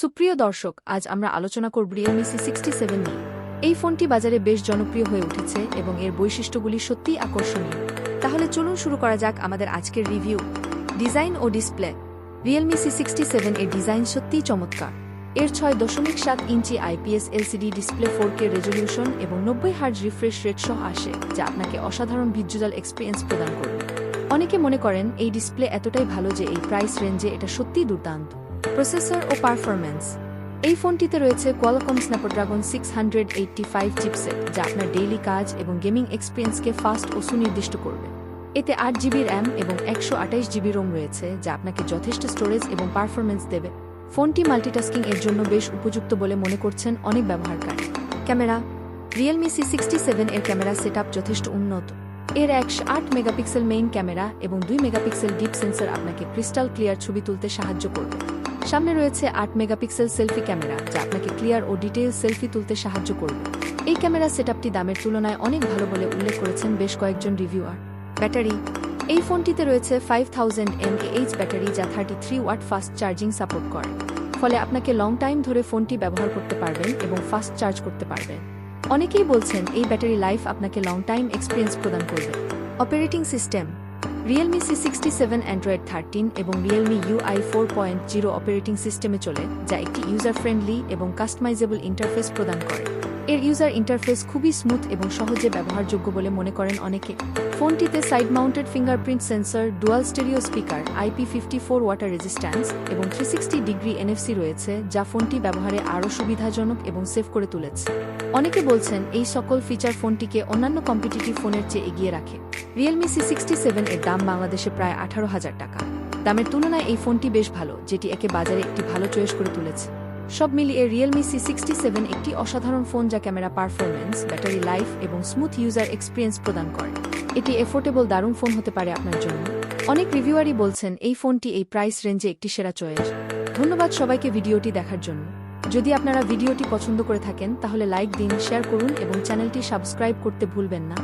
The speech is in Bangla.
সুপ্রিয় দর্শক, আজ আমরা আলোচনা করব রিয়েলমি সি সিক্সটি সেভেন নিয়ে। এই ফোনটি বাজারে বেশ জনপ্রিয় হয়ে উঠেছে এবং এর বৈশিষ্ট্যগুলি সত্যিই আকর্ষণীয়। তাহলে চলুন শুরু করা যাক আমাদের আজকের রিভিউ। ডিজাইন ও display. Realme C sixty seven এর ডিজাইন সত্যিই চমৎকার। এর ছয় দশমিক সাত inch IPS LCD display four K resolution এবং নব্বই হার্জ রিফ্রেশ রেট সহ আসে, যা আপনাকে অসাধারণ ভিজুয়াল এক্সপিরিয়েন্স প্রদান করবে। অনেকে মনে করেন, এই ডিসপ্লে এতটাই ভালো যে এই প্রাইস রেঞ্জে এটা সত্যিই দুর্দান্ত। প্রসেসর ও পারফরম্যান্স। এই ফোনটিতে রয়েছে Qualcomm Snapdragon six hundred eighty five chipset যা আপনার ডেইলি কাজ এবং গেমিং এক্সপিরিয়েন্সকে ফাস্ট ও সুনির্দিষ্ট করবে। এতে আট জিবি র্যাম এবং একশো আঠাইশ জিবি রোম রয়েছে, যা আপনাকে যথেষ্ট স্টোরেজ এবং পারফরম্যান্স দেবে। ফোনটি মাল্টিটাস্কিং এর জন্য বেশ উপযুক্ত বলে মনে করছেন অনেক ব্যবহারকারী। Camera Realme C sixty seven এর ক্যামেরা সেট যথেষ্ট উন্নত। এর একশো আট মেগাপিক্সেল মেইন ক্যামেরা এবং দুই মেগাপিক্সেল ডিপ সেন্সর আপনাকে ক্রিস্টাল ক্লিয়ার ছবি তুলতে সাহায্য করবে। সামনে রয়েছে আট মেগাপিক্সেল সেলফি ক্যামেরা, যা আপনাকে ক্লিয়ার ও ডিটেইল সেলফি তুলতে সাহায্য করবে। এই ক্যামেরা সেটআপটি দামের তুলনায় অনেক ভালো বলে উল্লেখ করেছেন বেশ কয়েকজন রিভিউয়ার। ব্যাটারি, এই ফোনটিতে রয়েছে ফাইভ থাউজেন্ড এমএএইচ ব্যাটারি, যা thirty three watt fast charging support করে। ফলে আপনাকে লং টাইম ধরে ফোনটি ব্যবহার করতে পারবেন এবং ফাস্ট চার্জ করতে পারবেন। অনেকেই বলছেন এই ব্যাটারি লাইফ আপনাকে লং টাইম এক্সপিরিয়েন্স প্রদান করবে। Operating system Realme C sixty seven Android thirteen এবং Realme UI four point zero operating সিস্টেমে চলে, যা একটি ইউজার ফ্রেন্ডলি এবং কাস্টমাইজেবল ইন্টারফেস প্রদান করে। এর ইউজার ইন্টারফেস খুবই স্মুথ এবং সহজে ব্যবহারযোগ্য বলে মনে করেন অনেকে। ফোনটিতে side mounted fingerprint sensor dual stereo speaker IP fifty four water resistance এবং থ্রি সিক্সটি ডিগ্রি এনএফসি রয়েছে, যা ফোনটি ব্যবহারে আরও সুবিধাজনক এবং সেভ করে তুলেছে। অনেকে বলছেন এই সকল ফিচার ফোনটিকে অন্যান্য কম্পিটিটিভ ফোনের চেয়ে এগিয়ে রাখে। রিয়েলমি সি সিক্সটি সেভেন এর দাম বাংলাদেশে প্রায় আঠারো হাজার টাকা। দামের তুলনায় এই ফোনটি বেশ ভালো, যেটি একে বাজারে একটি ভালো চয়েস করে তুলেছে। সব মিলিয়ে রিয়েলমি সি সিক্সটি সেভেন একটি অসাধারণ ফোন যা ক্যামেরা পারফরমেন্স ব্যাটারি লাইফ এবং স্মুথ ইউজার এক্সপিরিয়েন্স প্রদান করে। এটি এফোর্ডেবল দারুণ ফোন হতে পারে আপনার জন্য। অনেক রিভিউয়ারই বলছেন, এই ফোনটি এই প্রাইস রেঞ্জে একটি সেরা চয়েস। ধন্যবাদ সবাইকে ভিডিওটি দেখার জন্য। যদি আপনারা ভিডিওটি পছন্দ করে থাকেন, তাহলে লাইক দিন শেয়ার করুন এবং চ্যানেলটি সাবস্ক্রাইব করতে ভুলবেন না।